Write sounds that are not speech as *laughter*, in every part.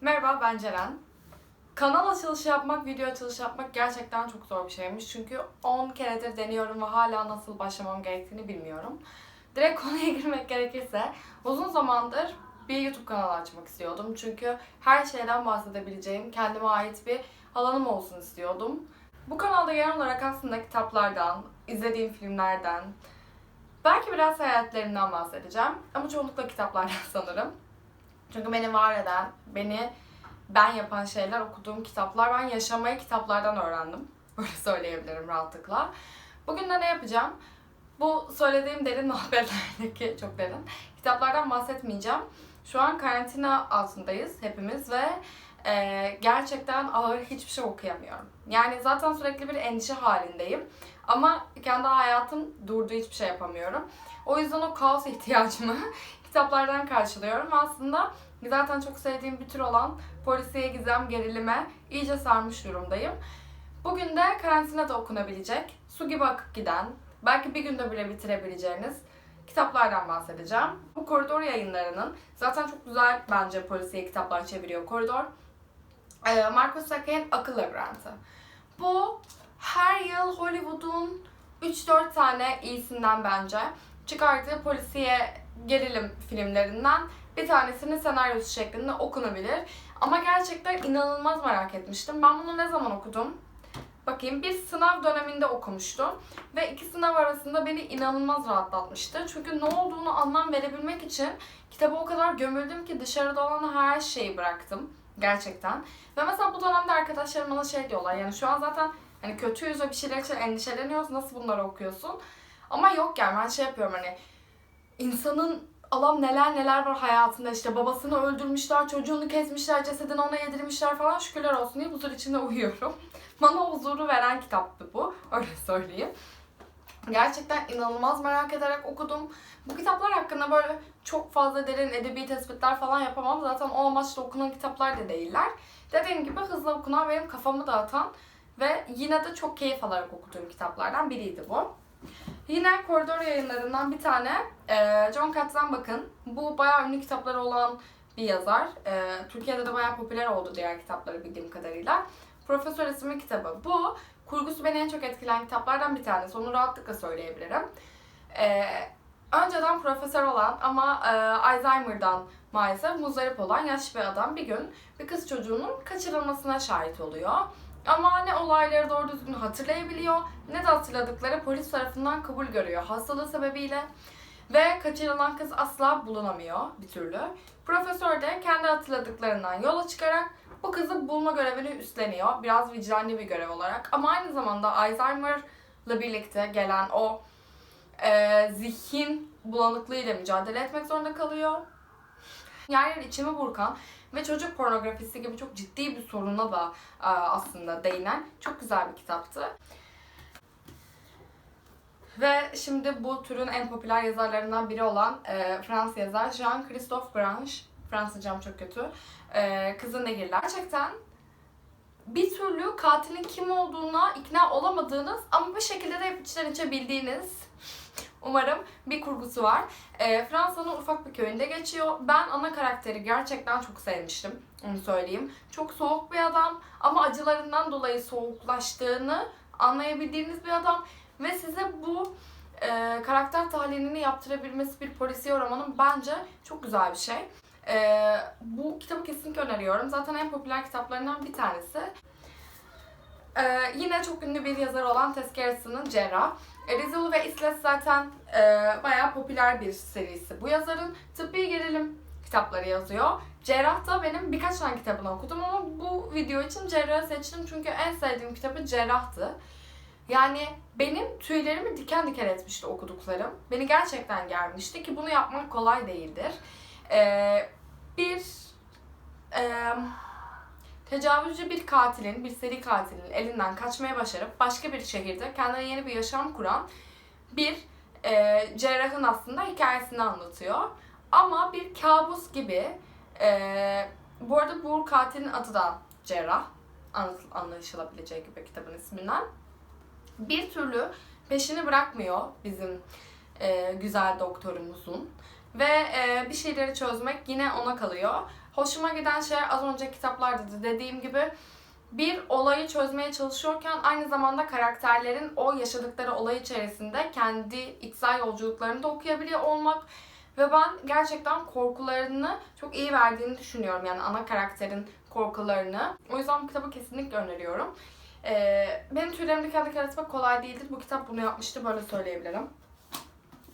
Merhaba ben Ceren. Kanal açılışı yapmak, video açılışı yapmak gerçekten çok zor bir şeymiş. Çünkü 10 keredir deniyorum ve hala nasıl başlamam gerektiğini bilmiyorum. Direkt *laughs* konuya girmek gerekirse uzun zamandır bir YouTube kanalı açmak istiyordum. Çünkü her şeyden bahsedebileceğim, kendime ait bir alanım olsun istiyordum. Bu kanalda genel olarak aslında kitaplardan, izlediğim filmlerden, belki biraz hayatlarından bahsedeceğim. Ama çoğunlukla kitaplardan *laughs* sanırım. Çünkü beni var eden, beni ben yapan şeyler, okuduğum kitaplar. Ben yaşamayı kitaplardan öğrendim. *laughs* Böyle söyleyebilirim rahatlıkla. Bugün de ne yapacağım? Bu söylediğim derin *laughs* muhabbetlerdeki çok derin kitaplardan bahsetmeyeceğim. Şu an karantina altındayız hepimiz ve e, gerçekten ağır hiçbir şey okuyamıyorum. Yani zaten sürekli bir endişe halindeyim. Ama kendi hayatım durduğu hiçbir şey yapamıyorum. O yüzden o kaos *laughs* ihtiyacımı kitaplardan karşılıyorum. Aslında zaten çok sevdiğim bir tür olan polisiye gizem gerilime iyice sarmış durumdayım. Bugün de karantinada okunabilecek, su gibi akıp giden, belki bir günde bile bitirebileceğiniz kitaplardan bahsedeceğim. Bu koridor yayınlarının zaten çok güzel bence polisiye kitaplar çeviriyor koridor. Ee, Marcus Sakay'ın Akıl Labirenti. Bu her yıl Hollywood'un 3-4 tane iyisinden bence çıkardığı polisiye gerilim filmlerinden bir tanesinin senaryosu şeklinde okunabilir. Ama gerçekten inanılmaz merak etmiştim. Ben bunu ne zaman okudum? Bakayım bir sınav döneminde okumuştum. Ve iki sınav arasında beni inanılmaz rahatlatmıştı. Çünkü ne olduğunu anlam verebilmek için kitaba o kadar gömüldüm ki dışarıda olan her şeyi bıraktım. Gerçekten. Ve mesela bu dönemde arkadaşlarım bana şey diyorlar. Yani şu an zaten hani kötüyüz ve bir şeyler için endişeleniyoruz. Nasıl bunları okuyorsun? Ama yok yani ben şey yapıyorum hani insanın Allah'ım neler neler var hayatında işte babasını öldürmüşler, çocuğunu kesmişler, cesedini ona yedirmişler falan şükürler olsun diye huzur içinde uyuyorum. *laughs* Bana huzuru veren kitaptı bu, öyle söyleyeyim. Gerçekten inanılmaz merak ederek okudum. Bu kitaplar hakkında böyle çok fazla derin edebi tespitler falan yapamam. Zaten o amaçla okunan kitaplar da değiller. Dediğim gibi hızlı okunan benim kafamı dağıtan ve yine de çok keyif alarak okuduğum kitaplardan biriydi bu. Yine koridor yayınlarından bir tane e, John Katz'dan bakın. Bu bayağı ünlü kitapları olan bir yazar. E, Türkiye'de de bayağı popüler oldu diğer kitapları bildiğim kadarıyla. Profesör isimli kitabı. Bu kurgusu beni en çok etkileyen kitaplardan bir tanesi. Onu rahatlıkla söyleyebilirim. E, önceden profesör olan ama Alzheimer'dan maalesef muzdarip olan yaşlı bir adam bir gün bir kız çocuğunun kaçırılmasına şahit oluyor. Ama ne olayları doğru düzgün hatırlayabiliyor ne de hatırladıkları polis tarafından kabul görüyor hastalığı sebebiyle. Ve kaçırılan kız asla bulunamıyor bir türlü. Profesör de kendi hatırladıklarından yola çıkarak bu kızı bulma görevini üstleniyor. Biraz vicdanlı bir görev olarak. Ama aynı zamanda Alzheimer'la birlikte gelen o e, zihin bulanıklığıyla mücadele etmek zorunda kalıyor. Yer yer içimi burkan ve çocuk pornografisi gibi çok ciddi bir soruna da e, aslında değinen çok güzel bir kitaptı. Ve şimdi bu türün en popüler yazarlarından biri olan e, Fransız yazar Jean-Christophe Grange, Fransızcam çok kötü, e, Kızıl Nehirler. Gerçekten bir türlü katilin kim olduğuna ikna olamadığınız ama bir şekilde de hep içten içe bildiğiniz umarım bir kurgusu var. E, Fransa'nın ufak bir köyünde geçiyor. Ben ana karakteri gerçekten çok sevmiştim. Onu söyleyeyim. Çok soğuk bir adam ama acılarından dolayı soğuklaştığını anlayabildiğiniz bir adam. Ve size bu e, karakter tahlilini yaptırabilmesi bir polisiye romanın bence çok güzel bir şey. E, bu kitabı kesinlikle öneriyorum. Zaten en popüler kitaplarından bir tanesi. E, yine çok ünlü bir yazar olan Garrison'ın Cerrah. E, Rizul ve Isles zaten e, bayağı popüler bir serisi. Bu yazarın tıbbi gerilim kitapları yazıyor. Cerrah da benim birkaç tane kitabını okudum ama bu video için Cerrah'ı seçtim çünkü en sevdiğim kitabı Cerrah'tı. Yani benim tüylerimi diken diken etmişti okuduklarım. Beni gerçekten germişti ki bunu yapmak kolay değildir. Ee, bir e, tecavüzcü bir katilin, bir seri katilin elinden kaçmaya başarıp başka bir şehirde kendine yeni bir yaşam kuran bir e, cerrahın aslında hikayesini anlatıyor. Ama bir kabus gibi, e, bu arada bu katilin adı da Cerrah, anlaşılabileceği gibi kitabın isminden bir türlü peşini bırakmıyor bizim e, güzel doktorumuzun. ve e, bir şeyleri çözmek yine ona kalıyor. Hoşuma giden şey az önce kitaplarda da dediğim gibi bir olayı çözmeye çalışıyorken aynı zamanda karakterlerin o yaşadıkları olay içerisinde kendi içsel yolculuklarını da okuyabiliyor olmak ve ben gerçekten korkularını çok iyi verdiğini düşünüyorum. Yani ana karakterin korkularını. O yüzden bu kitabı kesinlikle öneriyorum. Ee, benim tüylerimde kendi yaratmak kolay değildir. Bu kitap bunu yapmıştı böyle söyleyebilirim.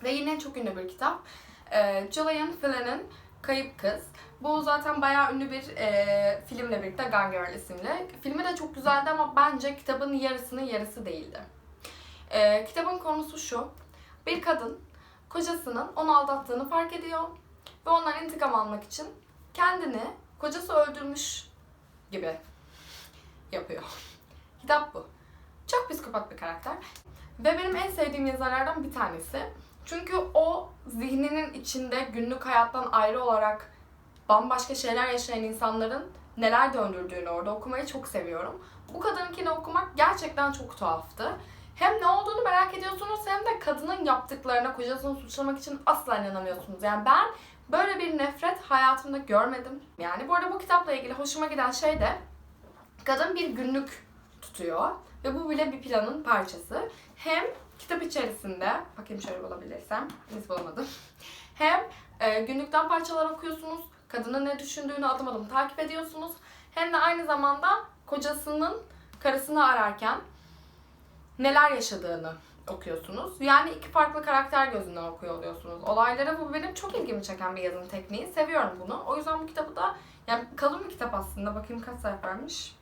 Ve yine çok ünlü bir kitap. Ee, Gillian Flynn'in Kayıp Kız. Bu zaten bayağı ünlü bir e, filmle birlikte Gone Girl isimli. Filmi de çok güzeldi ama bence kitabın yarısının yarısı değildi. Ee, kitabın konusu şu. Bir kadın kocasının onu aldattığını fark ediyor ve ondan intikam almak için kendini kocası öldürmüş gibi yapıyor. *laughs* Kitap bu. Çok psikopat bir karakter. Ve benim en sevdiğim yazarlardan bir tanesi. Çünkü o zihninin içinde günlük hayattan ayrı olarak bambaşka şeyler yaşayan insanların neler döndürdüğünü orada okumayı çok seviyorum. Bu kadınkini okumak gerçekten çok tuhaftı. Hem ne olduğunu merak ediyorsunuz hem de kadının yaptıklarına kocasını suçlamak için asla inanamıyorsunuz. Yani ben böyle bir nefret hayatımda görmedim. Yani bu arada bu kitapla ilgili hoşuma giden şey de kadın bir günlük tutuyor ve bu bile bir planın parçası. Hem kitap içerisinde, bakayım şöyle bulabilirsem, henüz bulamadım. *laughs* Hem e, günlükten parçalar okuyorsunuz, kadının ne düşündüğünü adım adım takip ediyorsunuz. Hem de aynı zamanda kocasının karısını ararken neler yaşadığını okuyorsunuz. Yani iki farklı karakter gözünden okuyor oluyorsunuz. Olaylara bu benim çok ilgimi çeken bir yazım tekniği. Seviyorum bunu. O yüzden bu kitabı da yani kalın bir kitap aslında. Bakayım kaç sayfaymış.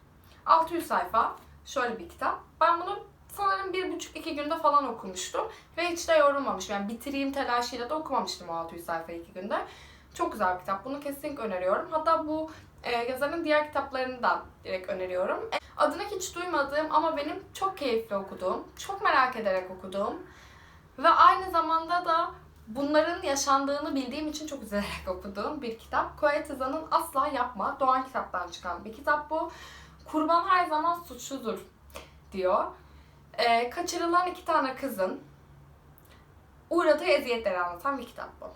600 sayfa. Şöyle bir kitap. Ben bunu sanırım bir buçuk iki günde falan okumuştum. Ve hiç de yorulmamışım. Yani bitireyim telaşıyla da okumamıştım o 600 sayfayı iki günde. Çok güzel bir kitap. Bunu kesinlikle öneriyorum. Hatta bu e, yazarın diğer kitaplarını da direkt öneriyorum. E, Adını hiç duymadığım ama benim çok keyifli okuduğum, çok merak ederek okuduğum ve aynı zamanda da bunların yaşandığını bildiğim için çok üzülerek *laughs* okuduğum bir kitap. Koetiza'nın Asla Yapma, Doğan kitaptan çıkan bir kitap bu. Kurban her zaman suçludur diyor. Ee, kaçırılan iki tane kızın uğradığı eziyetleri anlatan bir kitap bu.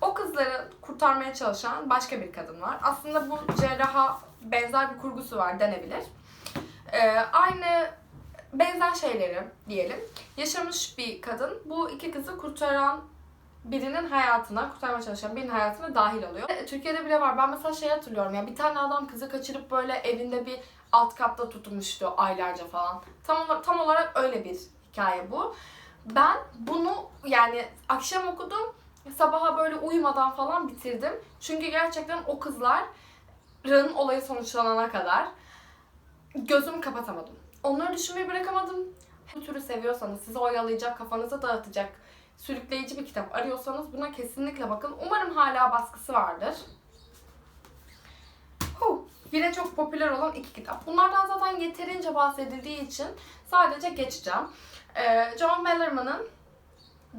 O kızları kurtarmaya çalışan başka bir kadın var. Aslında bu cerraha benzer bir kurgusu var denebilir. Ee, aynı benzer şeyleri diyelim yaşamış bir kadın bu iki kızı kurtaran birinin hayatına, kurtarmaya çalışan birinin hayatına dahil oluyor. Türkiye'de bile var. Ben mesela şey hatırlıyorum ya bir tane adam kızı kaçırıp böyle evinde bir alt katta tutmuştu aylarca falan. Tam, tam olarak öyle bir hikaye bu. Ben bunu yani akşam okudum sabaha böyle uyumadan falan bitirdim. Çünkü gerçekten o kızların olayı sonuçlanana kadar gözümü kapatamadım. Onları düşünmeyi bırakamadım. Bu türü seviyorsanız, sizi oyalayacak, kafanızı dağıtacak, sürükleyici bir kitap arıyorsanız buna kesinlikle bakın. Umarım hala baskısı vardır. Yine çok popüler olan iki kitap. Bunlardan zaten yeterince bahsedildiği için sadece geçeceğim. Ee, John Bellerman'ın,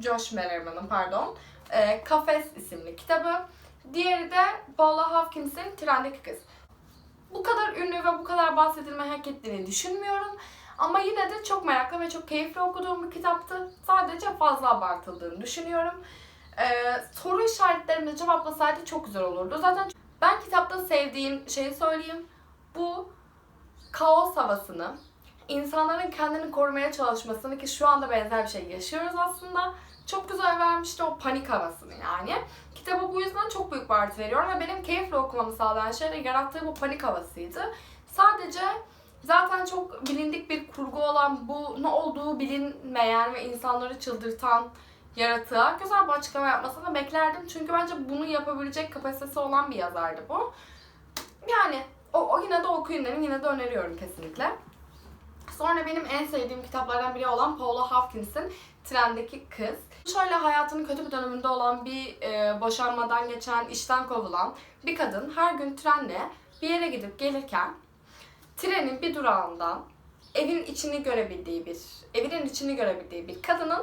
Josh Bellerman'ın pardon, e, Kafes isimli kitabı. Diğeri de Paula Hopkins'in Trendeki Kız. Bu kadar ünlü ve bu kadar bahsedilme hak ettiğini düşünmüyorum. Ama yine de çok meraklı ve çok keyifli okuduğum bir kitaptı. Sadece fazla abartıldığını düşünüyorum. Ee, soru işaretlerini cevaplasaydı çok güzel olurdu. Zaten ben kitapta sevdiğim şeyi söyleyeyim. Bu kaos havasını, insanların kendini korumaya çalışmasını ki şu anda benzer bir şey yaşıyoruz aslında. Çok güzel vermişti o panik havasını yani. Kitaba bu yüzden çok büyük bir artı veriyorum ve benim keyifle okumamı sağlayan şey de yarattığı bu panik havasıydı. Sadece zaten çok bilindik bir kurgu olan bu ne olduğu bilinmeyen ve insanları çıldırtan yaratığa güzel bir açıklama yapmasını beklerdim. Çünkü bence bunu yapabilecek kapasitesi olan bir yazardı bu. Yani o, o yine de okuyun derim. Yine de öneriyorum kesinlikle. Sonra benim en sevdiğim kitaplardan biri olan Paula Hopkins'in Trendeki Kız. Şöyle hayatının kötü bir döneminde olan bir e, boşanmadan geçen, işten kovulan bir kadın her gün trenle bir yere gidip gelirken trenin bir durağından evin içini görebildiği bir, evinin içini görebildiği bir kadının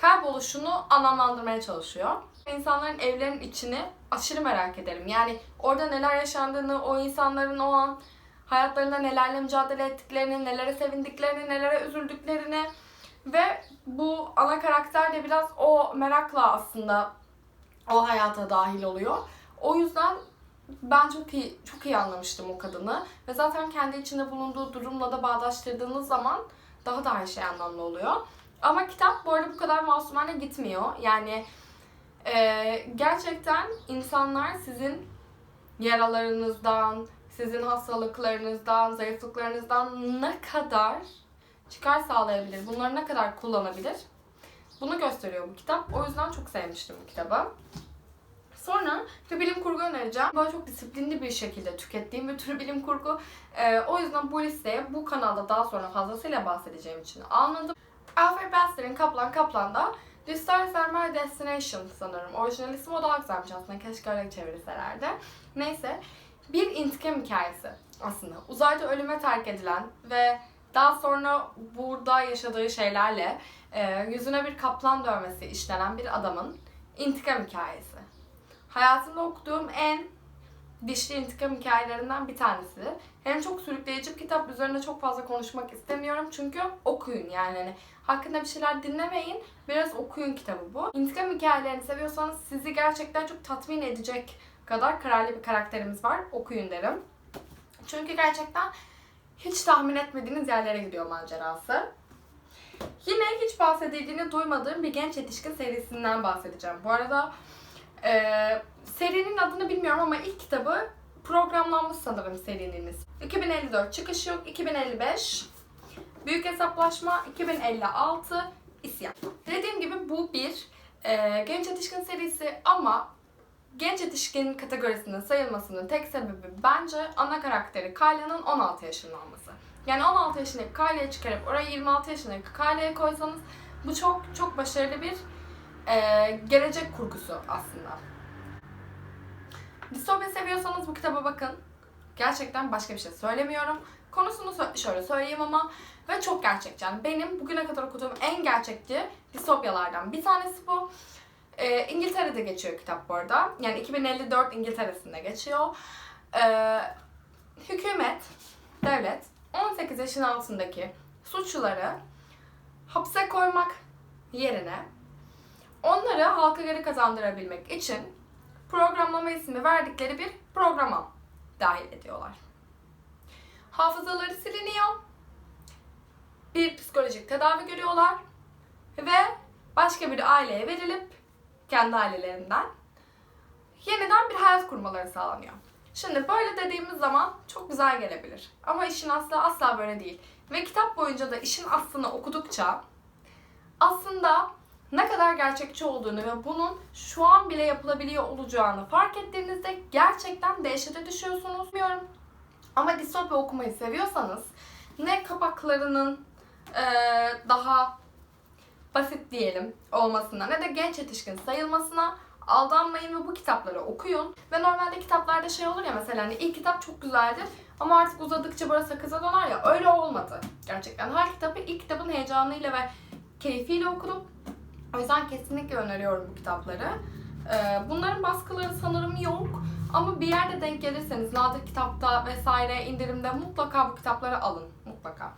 kayboluşunu anlamlandırmaya çalışıyor. İnsanların evlerin içini aşırı merak ederim. Yani orada neler yaşandığını, o insanların o an hayatlarında nelerle mücadele ettiklerini, nelere sevindiklerini, nelere üzüldüklerini ve bu ana karakter de biraz o merakla aslında o hayata dahil oluyor. O yüzden ben çok iyi çok iyi anlamıştım o kadını ve zaten kendi içinde bulunduğu durumla da bağdaştırdığınız zaman daha da her şey anlamlı oluyor. Ama kitap bu arada bu kadar masumane gitmiyor. Yani e, gerçekten insanlar sizin yaralarınızdan, sizin hastalıklarınızdan, zayıflıklarınızdan ne kadar çıkar sağlayabilir, bunları ne kadar kullanabilir bunu gösteriyor bu kitap. O yüzden çok sevmiştim bu kitabı. Sonra bir bilim kurgu önereceğim. Böyle çok disiplinli bir şekilde tükettiğim bir tür bilim kurgu. Ee, o yüzden bu listeye bu kanalda daha sonra fazlasıyla bahsedeceğim için almadım. Alfred Bester Kaplan Kaplan'da The Stars Are My Destination sanırım. Orijinal ismi o daha güzelmiş aslında. Keşke öyle çevirselerdi. Neyse. Bir intikam hikayesi aslında. Uzayda ölüme terk edilen ve daha sonra burada yaşadığı şeylerle e, yüzüne bir kaplan dövmesi işlenen bir adamın intikam hikayesi. Hayatımda okuduğum en dişli intikam hikayelerinden bir tanesi. Hem çok sürükleyici bir kitap. Üzerine çok fazla konuşmak istemiyorum. Çünkü okuyun yani. Hani hakkında bir şeyler dinlemeyin. Biraz okuyun kitabı bu. İntikam hikayelerini seviyorsanız sizi gerçekten çok tatmin edecek kadar kararlı bir karakterimiz var. Okuyun derim. Çünkü gerçekten hiç tahmin etmediğiniz yerlere gidiyor macerası. Yine hiç bahsedildiğini duymadığım bir genç yetişkin serisinden bahsedeceğim. Bu arada e, serinin adını bilmiyorum ama ilk kitabı programlanmış sanırım serinin. 2054 çıkış yok, 2055 Büyük Hesaplaşma, 2056 İsyan. Dediğim gibi bu bir e, genç yetişkin serisi ama genç yetişkin kategorisinde sayılmasının tek sebebi bence ana karakteri Kalya'nın 16 yaşında olması. Yani 16 yaşındaki Kalya'yı çıkarıp oraya 26 yaşındaki Kalya'yı koysanız bu çok çok başarılı bir e, gelecek kurgusu aslında. Distopya seviyorsanız bu kitaba bakın. Gerçekten başka bir şey söylemiyorum. Konusunu şöyle söyleyeyim ama ve çok gerçekçi. Yani benim bugüne kadar okuduğum en gerçekçi distopyalardan bir tanesi bu. Ee, İngiltere'de geçiyor kitap bu arada. Yani 2054 İngiltere'sinde geçiyor. Ee, hükümet, devlet 18 yaşın altındaki suçluları hapse koymak yerine onları halka geri kazandırabilmek için programlama ismi verdikleri bir programa dahil ediyorlar. Hafızaları siliniyor. Bir psikolojik tedavi görüyorlar ve başka bir aileye verilip kendi ailelerinden yeniden bir hayat kurmaları sağlanıyor. Şimdi böyle dediğimiz zaman çok güzel gelebilir. Ama işin aslı asla böyle değil. Ve kitap boyunca da işin aslını okudukça aslında ne kadar gerçekçi olduğunu ve bunun şu an bile yapılabiliyor olacağını fark ettiğinizde gerçekten dehşete düşüyorsunuz. Bilmiyorum. Ama distopya okumayı seviyorsanız ne kapaklarının eee, daha basit diyelim olmasına ne de genç yetişkin sayılmasına aldanmayın ve bu kitapları okuyun. Ve normalde kitaplarda şey olur ya mesela hani ilk kitap çok güzeldir ama artık uzadıkça böyle sakıza döner ya öyle olmadı. Gerçekten her kitabı ilk kitabın heyecanıyla ve keyfiyle okudum. O yüzden kesinlikle öneriyorum bu kitapları. Ee, bunların baskıları sanırım yok. Ama bir yerde denk gelirseniz nadir kitapta vesaire indirimde mutlaka bu kitapları alın. Mutlaka.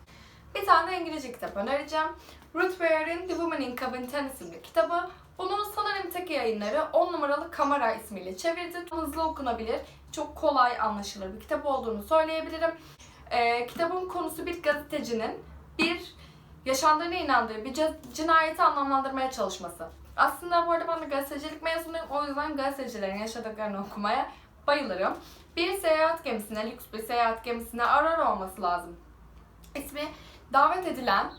Bir tane İngilizce kitap önereceğim. Ruth Ware'in The Woman in Covington isimli kitabı. Bunu sanırım tek yayınları 10 numaralı kamera ismiyle çevirdi. Hızlı okunabilir, çok kolay anlaşılır bir kitap olduğunu söyleyebilirim. Ee, kitabın konusu bir gazetecinin bir yaşandığına inandığı bir cinayeti anlamlandırmaya çalışması. Aslında bu arada ben de gazetecilik mezunuyum. O yüzden gazetecilerin yaşadıklarını okumaya bayılırım. Bir seyahat gemisine, lüks bir seyahat gemisine arar olması lazım. İsmi davet edilen,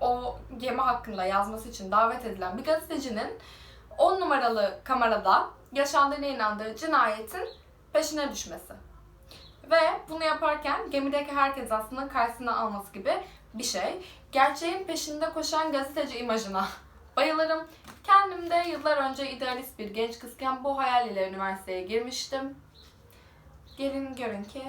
o- gemi hakkında yazması için davet edilen bir gazetecinin 10 numaralı kamerada yaşandığına inandığı cinayetin peşine düşmesi. Ve bunu yaparken gemideki herkes aslında karşısına alması gibi bir şey. Gerçeğin peşinde koşan gazeteci imajına *laughs* bayılırım. Kendim de yıllar önce idealist bir genç kızken bu hayal ile üniversiteye girmiştim. Gelin görün ki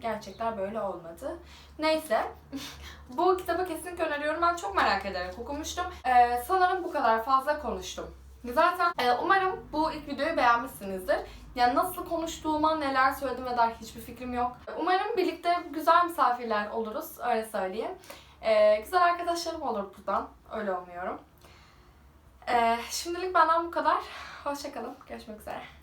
gerçekler böyle olmadı. Neyse. *laughs* bu kitabı kesinlikle öneriyorum. Ben çok merak ederek okumuştum. Ee, sanırım bu kadar fazla konuştum. Zaten e, umarım bu ilk videoyu beğenmişsinizdir. Yani nasıl konuştuğuma, neler söylediğime dair hiçbir fikrim yok. Umarım birlikte güzel misafirler oluruz, öyle söyleyeyim. Ee, güzel arkadaşlarım olur buradan, öyle umuyorum. Ee, şimdilik benden bu kadar. Hoşçakalın. Görüşmek üzere.